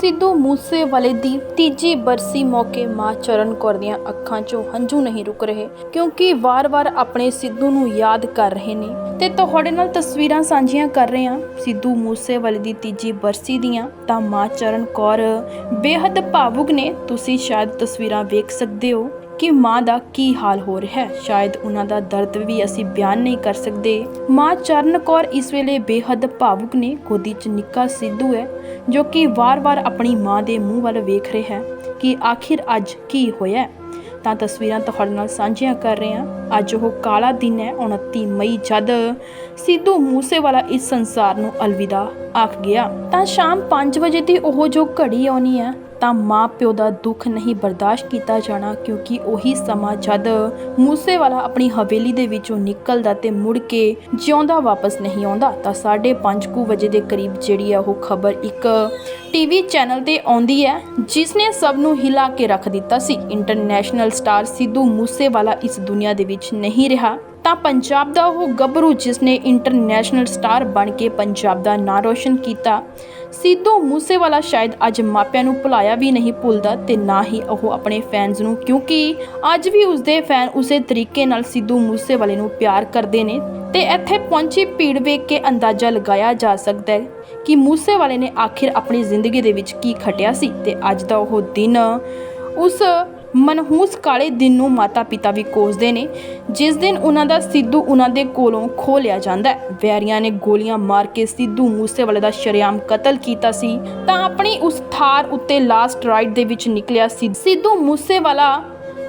ਸਿੱਧੂ ਮੂਸੇਵਾਲੇ ਦੀ ਤੀਜੀ ਬਰਸੀ ਮੌਕੇ ਮਾਂ ਚਰਨ ਕੌਰ ਦੀਆਂ ਅੱਖਾਂ 'ਚੋਂ ਹੰਝੂ ਨਹੀਂ ਰੁਕ ਰਹੇ, ਕਿਉਂਕਿ ਵਾਰ-ਵਾਰ ਆਪਣੇ ਸਿੱਧੂ ਨੂੰ ਯਾਦ ਕਰ ਰਹੇ ਨੇ। ਤੇ ਤੁਹਾਡੇ ਨਾਲ ਤਸਵੀਰਾਂ ਸਾਂਝੀਆਂ ਕਰ ਰਹੇ ਹਾਂ। ਸਿੱਧੂ ਮੂਸੇਵਾਲੇ ਦੀ ਤੀਜੀ ਬਰਸੀ ਦੀਆਂ ਤਾਂ ਮਾਂ ਚਰਨ ਕੌਰ ਬੇहद ਭਾਵੁਕ ਨੇ। ਤੁਸੀਂ ਸ਼ਾਇਦ ਤਸਵੀਰਾਂ ਵੇਖ ਸਕਦੇ ਹੋ। ਕਿ ਮਾਂ ਦਾ ਕੀ ਹਾਲ ਹੋ ਰਿਹਾ ਹੈ? ਸ਼ਾਇਦ ਉਹਨਾਂ ਦਾ ਦਰਦ ਵੀ ਅਸੀਂ ਬਿਆਨ ਨਹੀਂ ਕਰ ਸਕਦੇ। ਮਾਂ ਚਰਨ ਕੌਰ ਇਸ ਵੇਲੇ ਬੇਹੱਦ ਭਾਵੁਕ ਨੇ। ਗੋਦੀ 'ਚ ਨਿੱਕਾ ਸਿੱਧੂ ਹੈ, ਜੋ ਕਿ ਵਾਰ-ਵਾਰ ਆਪਣੀ ਮਾਂ ਦੇ ਮੂੰਹ ਵੱਲ ਵੇਖ ਰਿਹਾ ਹੈ ਕਿ ਆਖਿਰ ਅੱਜ ਕੀ ਹੋਇਆ ਤਾਂ ਤਸਵੀਰਾਂ ਤੁਹਾਡੇ ਨਾਲ ਸਾਂਝੀਆਂ ਕਰ ਰਹੇ ਹਾਂ। ਅੱਜ ਉਹ ਕਾਲਾ ਦਿਨ ਹੈ 29 ਮਈ ਜਦ ਸਿੱਧੂ ਮੂਸੇਵਾਲਾ ਇਸ ਸੰਸਾਰ ਨੂੰ ਅਲਵਿਦਾ ਆਖ ਗਿਆ। ਤਾਂ ਸ਼ਾਮ 5 ਵਜੇ ਦੀ ਉਹ ਜੋ ਘੜੀ ਆਉਣੀ ਹੈ ਤਾਂ ਮਾਂ ਪਿਓ ਦਾ ਦੁੱਖ ਨਹੀਂ ਬਰਦਾਸ਼ਤ ਕੀਤਾ ਜਾਣਾ, ਕਿਉਂਕਿ ਉਹੀ ਸਮਾਂ ਜਦ ਮੂਸੇਵਾਲਾ ਆਪਣੀ ਹਵੇਲੀ ਦੇ ਵਿੱਚੋਂ ਨਿਕਲਦਾ ਤੇ ਮੁੜ ਕੇ ਜਿਉਂਦਾ ਵਾਪਸ ਨਹੀਂ ਆਉਂਦਾ, ਤਾਂ 5:30 ਕੁ ਵਜੇ ਦੇ ਕਰੀਬ ਜਿਹੜੀ ਆ ਉਹ ਖਬਰ ਇੱਕ ਟੀਵੀ ਚੈਨਲ ਤੇ ਆਉਂਦੀ ਹੈ ਜਿਸ ਨੇ ਸਭ ਨੂੰ ਹਿਲਾ ਕੇ ਰੱਖ ਦਿੱਤਾ ਸੀ। ਇੰਟਰਨੈਸ਼ਨਲ ਸਟਾਰ ਸਿੱਧੂ ਮੂਸੇਵਾਲਾ ਇਸ ਦੁਨੀਆ ਦੇ ਵਿੱਚ ਨਹੀਂ ਰਿਹਾ। ਤਾਂ ਪੰਜਾਬ ਦਾ ਉਹ ਗੱਭਰੂ ਜਿਸ ਨੇ ਇੰਟਰਨੈਸ਼ਨਲ ਸਟਾਰ ਬਣ ਕੇ ਪੰਜਾਬ ਦਾ ਨਾਂ ਰੋਸ਼ਨ ਕੀਤਾ। ਸਿੱਧੂ ਮੂਸੇਵਾਲਾ ਸ਼ਾਇਦ ਅੱਜ ਮਾਪਿਆਂ ਨੂੰ ਭੁਲਾਇਆ ਵੀ ਨਹੀਂ ਭੁੱਲਦਾ ਤੇ ਨਾ ਹੀ ਉਹ ਆਪਣੇ ਫੈਨਸ ਨੂੰ, ਕਿਉਂਕਿ ਅੱਜ ਵੀ ਉਸਦੇ ਫੈਨ ਉਸੇ ਤਰੀਕੇ ਨਾਲ ਸਿੱਧੂ ਮੂਸੇਵਾਲੇ ਨੂੰ ਪਿਆਰ ਕਰਦੇ ਨੇ ਤੇ ਇੱਥੇ ਪਹੁੰਚੀ ਭੀੜ ਵੇਖ ਕੇ ਅੰਦਾਜ਼ਾ ਲਗਾਇਆ ਜਾ ਸਕਦਾ ਹੈ ਕਿ ਮੂਸੇਵਾਲੇ ਨੇ ਆਖਿਰ ਆਪਣੀ ਜ਼ਿੰਦਗੀ ਦੇ ਵਿੱਚ ਕੀ ਖਟਿਆ ਸੀ ਤੇ ਅੱਜ ਦਾ ਉਹ ਦਿਨ ਉਸ ਮਨਹੂਸ ਕਾਲੇ ਦਿਨ ਨੂੰ ਮਾਤਾ ਪਿਤਾ ਵੀ ਕੋਸਦੇ ਨੇ, ਜਿਸ ਦਿਨ ਉਹਨਾਂ ਦਾ ਸਿੱਧੂ ਉਹਨਾਂ ਦੇ ਕੋਲੋਂ ਖੋ ਲਿਆ ਜਾਂਦਾ ਹੈ। ਵੈਰੀਆਂ ਨੇ ਗੋਲੀਆਂ ਮਾਰ ਕੇ ਸਿੱਧੂ ਮੂਸੇਵਾਲੇ ਦਾ ਸ਼ਰੇਆਮ ਕਤਲ ਕੀਤਾ ਸੀ, ਤਾਂ ਆਪਣੀ ਉਸ ਥਾਰ ਉੱਤੇ ਲਾਸਟ ਰਾਈਡ ਦੇ ਵਿੱਚ ਨਿਕਲਿਆ ਸਿੱਧੂ ਮੂਸੇਵਾਲਾ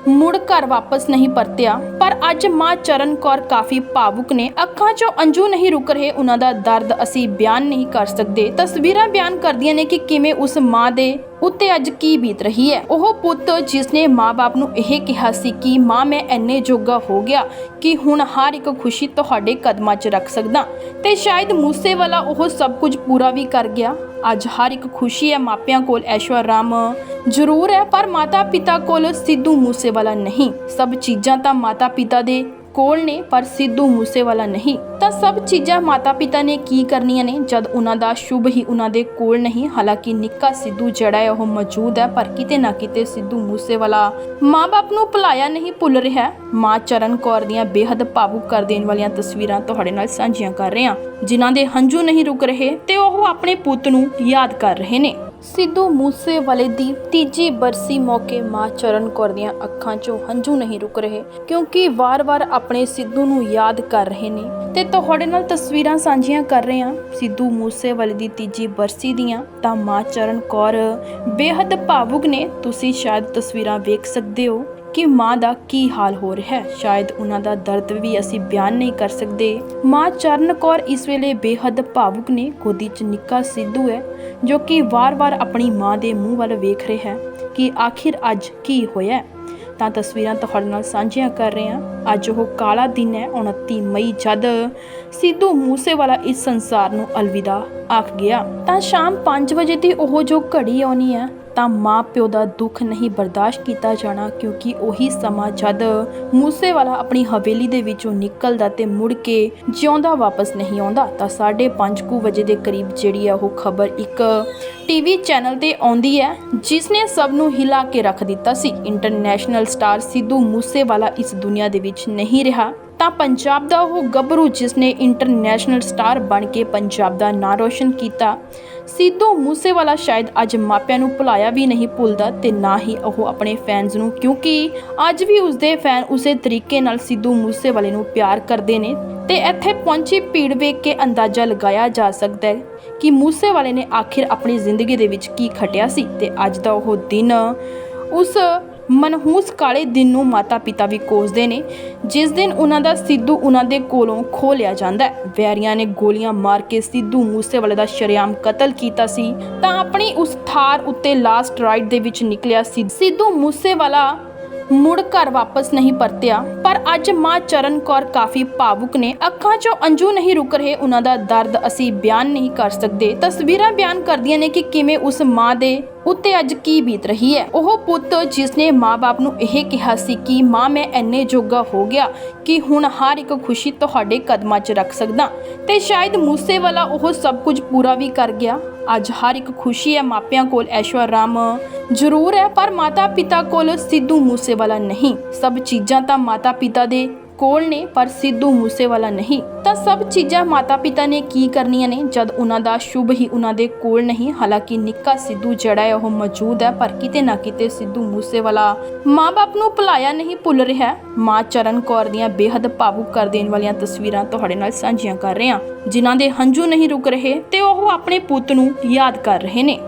ਮੁੜ ਘਰ ਵਾਪਸ ਨਹੀਂ ਪਰਤਿਆ, ਪਰ ਅੱਜ ਮਾਂ ਚਰਨ ਕੌਰ ਕਾਫੀ ਭਾਵੁਕ ਨੇ। ਅੱਖਾਂ 'ਚੋਂ ਅੰਜੂ ਨਹੀਂ ਰੁਕ ਰਹੇ ਉਹਨਾਂ ਦਾ ਦਰਦ, ਅਸੀਂ ਬਿਆਨ ਨਹੀਂ ਕਰ ਸਕਦੇ। ਤਸਵੀਰਾਂ ਬਿਆਨ ਕਰਦੀਆਂ ਨੇ ਕਿ ਕਿਵੇਂ ਉਸ ਮਾਂ ਦੇ ਉੱਤੇ ਅੱਜ ਕੀ ਬੀਤ ਰਹੀ ਹੈ? ਉਹ ਪੁੱਤ ਜਿਸ ਨੇ ਮਾਂ-ਬਾਪ ਨੂੰ ਇਹ ਕਿਹਾ ਸੀ ਕਿ ਮਾਂ, ਮੈਂ ਐਨੇ ਜੋਗਾ ਹੋ ਗਿਆ ਕਿ ਹੁਣ ਹਰ ਇੱਕ ਖੁਸ਼ੀ ਤੁਹਾਡੇ ਕਦਮਾਂ 'ਚ ਰੱਖ ਸਕਦਾ। ਤੇ ਸ਼ਾਇਦ ਮੂਸੇ ਵਾਲਾ ਉਹ ਸਭ ਕੁਝ ਪੂਰਾ ਵੀ ਕਰ ਗਿਆ। ਅੱਜ ਹਰ ਇੱਕ ਖੁਸ਼ੀ ਹੈ ਮਾਪਿਆਂ ਕੋਲ, ਐਸ਼ਵਰ ਰਾਮ ਜ਼ਰੂਰ ਹੈ, ਪਰ ਮਾਤਾ ਪਿਤਾ ਕੋਲ ਸਿੱਧੂ ਮੂਸੇਵਾਲਾ ਨਹੀਂ। ਸਭ ਚੀਜ਼ਾਂ ਤਾਂ ਮਾਤਾ ਪਿਤਾ ਦੇ ਕੋਲ ਨੇ, ਪਰ ਸਿੱਧੂ ਮੂਸੇਵਾਲਾ ਨਹੀਂ। ਤਾਂ ਸਭ ਚੀਜ਼ਾਂ ਮਾਤਾ ਪਿਤਾ ਨੇ ਕੀ ਕਰਨੀਆਂ ਨੇ? ਜਦ ਉਹਨਾਂ ਦਾ ਸ਼ੁਭ ਹੀ ਉਹਨਾਂ ਦੇ ਕੋਲ ਨਹੀਂ, ਹਾਲਾਂਕਿ ਨਿੱਕਾ ਸਿੱਧੂ ਜਿਹੜਾ ਹੈ, ਉਹ ਮੌਜੂਦ ਹੈ, ਪਰ ਕਿਤੇ ਨਾ ਕਿਤੇ ਸਿੱਧੂ ਮੂਸੇਵਾਲਾ ਮਾਂ-ਬਾਪ ਨੂੰ ਭੁਲਾਇਆ ਨਹੀਂ ਭੁੱਲ ਰਿਹਾ ਮਾਂ ਚਰਨ ਕੌਰ ਦੀਆਂ ਬੇहद ਭਾਵੁਕ ਕਰ ਦੇਣ ਵਾਲੀਆਂ ਤਸਵੀਰਾਂ ਤੁਹਾਡੇ ਨਾਲ ਸਾਂਝੀਆਂ ਕਰ ਰਹੇ ਹਾਂ। ਜਿਨ੍ਹਾਂ ਦੇ ਹੰਝੂ ਨਹੀਂ ਰੁਕ ਰਹੇ ਤੇ ਉਹ ਆਪਣੇ ਪੁੱਤ ਨੂੰ ਯਾਦ ਕਰ ਰਹੇ ਨੇ। ਸਿੱਧੂ ਮੂਸੇਵਾਲੇ ਦੀ ਤੀਜੀ ਬਰਸੀ ਮੌਕੇ ਮਾਂ ਚਰਨ ਕੌਰ ਦੀਆਂ ਅੱਖਾਂ 'ਚੋਂ ਹੰਝੂ ਨਹੀਂ ਰੁਕ ਰਹੇ, ਕਿਉਂਕਿ ਵਾਰ-ਵਾਰ ਆਪਣੇ ਸਿੱਧੂ ਨੂੰ ਯਾਦ ਕਰ ਰਹੇ ਨੇ। ਤੇ ਤੁਹਾਡੇ ਨਾਲ ਤਸਵੀਰਾਂ ਸਾਂਝੀਆਂ ਕਰ ਰਹੇ ਹਾਂ। ਸਿੱਧੂ ਮੂਸੇਵਾਲੇ ਦੀ ਤੀਜੀ ਬਰਸੀ ਦੀਆਂ ਤਾਂ ਮਾਂ ਚਰਨ ਕੌਰ ਬੇਹੱਦ ਭਾਵੁਕ ਨੇ। ਤੁਸੀਂ ਸ਼ਾਇਦ ਤਸਵੀਰਾਂ ਵੇਖ ਸਕਦੇ ਹੋ। ਕਿ ਮਾਂ ਦਾ ਕੀ ਹਾਲ ਹੋ ਰਿਹਾ ਹੈ। ਸ਼ਾਇਦ ਉਹਨਾਂ ਦਾ ਦਰਦ ਵੀ ਅਸੀਂ ਬਿਆਨ ਨਹੀਂ ਕਰ ਸਕਦੇ। ਮਾਂ ਚਰਨ ਕੌਰ ਇਸ ਵੇਲੇ ਬੇਹੱਦ ਭਾਵੁਕ ਨੇ। ਗੋਦੀ 'ਚ ਨਿੱਕਾ ਸਿੱਧੂ ਹੈ, ਜੋ ਕਿ ਵਾਰ-ਵਾਰ ਆਪਣੀ ਮਾਂ ਦੇ ਮੂੰਹ ਵੱਲ ਵੇਖ ਰਿਹਾ ਹੈ ਕਿ ਆਖਿਰ ਅੱਜ ਕੀ ਹੋਇਆ ਤਾਂ ਤਸਵੀਰਾਂ ਤੁਹਾਡੇ ਨਾਲ ਸਾਂਝੀਆਂ ਕਰ ਰਹੇ ਹਾਂ। ਅੱਜ ਉਹ ਕਾਲਾ ਦਿਨ ਹੈ 29 ਮਈ ਜਦ ਸਿੱਧੂ ਮੂਸੇਵਾਲਾ ਇਸ ਸੰਸਾਰ ਨੂੰ ਅਲਵਿਦਾ ਆਖ ਗਿਆ। ਤਾਂ ਸ਼ਾਮ 5 ਵਜੇ ਦੀ ਉਹ ਜੋ ਘੜੀ ਆਉਣੀ ਹੈ ਤਾਂ ਮਾਂ ਪਿਓ ਦਾ ਦੁੱਖ ਨਹੀਂ ਬਰਦਾਸ਼ਤ ਕੀਤਾ ਜਾਣਾ ਕਿਉਂਕਿ ਉਹੀ ਸਮਾਂ ਜਦ ਮੂਸੇਵਾਲਾ ਆਪਣੀ ਹਵੇਲੀ ਦੇ ਵਿੱਚੋਂ ਨਿਕਲਦਾ ਤੇ ਮੁੜ ਕੇ ਜਿਉਂਦਾ ਵਾਪਸ ਨਹੀਂ ਆਉਂਦਾ, ਤਾਂ 5:30 ਕੁ ਵਜੇ ਦੇ ਕਰੀਬ ਜਿਹੜੀ ਆ ਉਹ ਖਬਰ ਇੱਕ ਟੀਵੀ ਚੈਨਲ ਤੇ ਆਉਂਦੀ ਹੈ ਜਿਸ ਨੇ ਸਭ ਨੂੰ ਹਿਲਾ ਕੇ ਰੱਖ ਦਿੱਤਾ ਸੀ। ਇੰਟਰਨੈਸ਼ਨਲ ਸਟਾਰ ਸਿੱਧੂ ਮੂਸੇਵਾਲਾ ਇਸ ਦੁਨੀਆ ਦੇ ਵਿੱਚ ਨਹੀਂ ਰਿਹਾ। ਤਾਂ ਪੰਜਾਬ ਦਾ ਉਹ ਗੱਭਰੂ ਜਿਸ ਨੇ ਇੰਟਰਨੈਸ਼ਨਲ ਸਟਾਰ ਬਣ ਕੇ ਪੰਜਾਬ ਦਾ ਨਾਂ ਰੋਸ਼ਨ ਕੀਤਾ। ਸਿੱਧੂ ਮੂਸੇਵਾਲਾ ਸ਼ਾਇਦ ਅੱਜ ਮਾਪਿਆਂ ਨੂੰ ਭੁਲਾਇਆ ਵੀ ਨਹੀਂ ਭੁੱਲਦਾ ਤੇ ਨਾ ਹੀ ਉਹ ਆਪਣੇ ਫੈਨਸ ਨੂੰ, ਕਿਉਂਕਿ ਅੱਜ ਵੀ ਉਸਦੇ ਫੈਨ ਉਸੇ ਤਰੀਕੇ ਨਾਲ ਸਿੱਧੂ ਮੂਸੇਵਾਲੇ ਨੂੰ ਪਿਆਰ ਕਰਦੇ ਨੇ ਤੇ ਇੱਥੇ ਪਹੁੰਚੀ ਭੀੜ ਵੇਖ ਕੇ ਅੰਦਾਜ਼ਾ ਲਗਾਇਆ ਜਾ ਸਕਦਾ ਹੈ ਕਿ ਮੂਸੇਵਾਲੇ ਨੇ ਆਖਿਰ ਆਪਣੀ ਜ਼ਿੰਦਗੀ ਦੇ ਵਿੱਚ ਕੀ ਖਟਿਆ ਸੀ ਤੇ ਅੱਜ ਦਾ ਉਹ ਦਿਨ ਉਸ ਮਨਹੂਸ ਕਾਲੇ ਦਿਨ ਨੂੰ ਮਾਤਾ ਪਿਤਾ ਵੀ ਕੋਸਦੇ ਨੇ। ਜਿਸ ਦਿਨ ਉਹਨਾਂ ਦਾ ਸਿੱਧੂ ਉਹਨਾਂ ਦੇ ਕੋਲੋਂ ਖੋ ਲਿਆ ਜਾਂਦਾ ਹੈ। ਵੈਰੀਆਂ ਨੇ ਗੋਲੀਆਂ ਮਾਰ ਕੇ ਸਿੱਧੂ ਮੂਸੇਵਾਲੇ ਦਾ ਸ਼ਰੇਆਮ ਕਤਲ ਕੀਤਾ ਸੀ। ਤਾਂ ਆਪਣੀ ਉਸ ਥਾਰ ਉੱਤੇ ਲਾਸਟ ਰਾਈਡ ਦੇ ਵਿੱਚ ਨਿਕਲਿਆ ਸੀ। ਸਿੱਧੂ ਮੂਸੇਵਾਲਾ ਮੁੜ ਘਰ ਵਾਪਸ ਨਹੀਂ ਪਰਤਿਆ। ਪਰ ਅੱਜ ਮਾਂ ਚਰਨ ਕੌਰ ਕਾਫੀ ਭਾਵੁਕ ਨੇ। ਅੱਖਾਂ 'ਚੋਂ ਅੰਜੂ ਨਹੀਂ ਰੁਕ ਰਹੇ, ਉਹਨਾਂ ਦਾ ਦਰਦ ਅਸੀਂ ਬਿਆਨ ਨਹੀਂ ਕਰ ਸਕਦੇ। ਤਸਵੀਰਾਂ ਬਿਆਨ ਕਰਦੀਆਂ ਨੇ ਕਿ ਕਿਵੇਂ ਉਸ ਮਾਂ ਦੇ ਉੱਤੇ ਅੱਜ ਕੀ ਬੀਤ ਰਹੀ ਹੈ? ਉਹ ਪੁੱਤ ਜਿਸ ਨੇ ਮਾਪੇ ਨੂੰ ਇਹ ਕਿਹਾ ਸੀ ਕਿ, ਮਾਂ, ਮੈਂ ਐਨੇ ਜੋਗਾ ਹੋ ਗਿਆ ਕਿ ਹੁਣ ਹਰ ਇੱਕ ਖੁਸ਼ੀ ਤੁਹਾਡੇ ਕਦਮਾਂ 'ਚ ਰੱਖ ਸਕਦਾ। ਤੇ ਸ਼ਾਇਦ ਮੂਸੇ ਵਾਲਾ ਉਹ ਸਭ ਕੁਝ ਪੂਰਾ ਵੀ ਕਰ ਗਿਆ। ਅੱਜ ਹਰ ਇੱਕ ਖੁਸ਼ੀ ਹੈ, ਮਾਪਿਆਂ ਕੋਲ ਐਸ਼ਵਰ ਰਾਮ ਜ਼ਰੂਰ ਹੈ, ਪਰ ਮਾਤਾ ਪਿਤਾ ਕੋਲ ਸਿੱਧੂ ਮੂਸੇਵਾਲਾ ਨਹੀਂ। ਸਭ ਚੀਜ਼ਾਂ ਤਾਂ ਮਾਤਾ ਪਿਤਾ ਦੇ ਕੋਲ ਨੇ, ਪਰ ਸਿੱਧੂ ਮੂਸੇਵਾਲਾ ਨਹੀਂ। ਤਾਂ ਸਭ ਚੀਜ਼ਾਂ ਮਾਤਾ ਪਿਤਾ ਨੇ ਕੀ ਕਰਨੀਆਂ ਨੇ? ਜਦ ਉਹਨਾਂ ਦਾ ਸ਼ੁਭ ਹੀ ਉਹਨਾਂ ਦੇ ਕੋਲ ਨਹੀਂ, ਹਾਲਾਂਕਿ ਨਿੱਕਾ ਸਿੱਧੂ ਜਿਹੜਾ ਹੈ, ਉਹ ਮੌਜੂਦ ਹੈ, ਪਰ ਕਿਤੇ ਨਾ ਕਿਤੇ ਸਿੱਧੂ ਮੂਸੇਵਾਲਾ ਮਾਂ-ਬਾਪ ਨੂੰ ਭੁਲਾਇਆ ਨਹੀਂ ਭੁੱਲ ਰਿਹਾ ਮਾਂ ਚਰਨ ਕੌਰ ਦੀਆਂ ਬੇਹੱਦ ਭਾਵੁਕ ਕਰ ਦੇਣ ਵਾਲੀਆਂ ਤਸਵੀਰਾਂ ਤੁਹਾਡੇ ਨਾਲ ਸਾਂਝੀਆਂ ਕਰ ਰਹੇ ਹਾਂ। ਜਿਨ੍ਹਾਂ ਦੇ ਹੰਝੂ ਨਹੀਂ ਰੁਕ ਰਹੇ ਤੇ ਉਹ ਆਪਣੇ ਪੁੱਤ ਨੂੰ ਯਾਦ ਕਰ ਰਹੇ ਨੇ।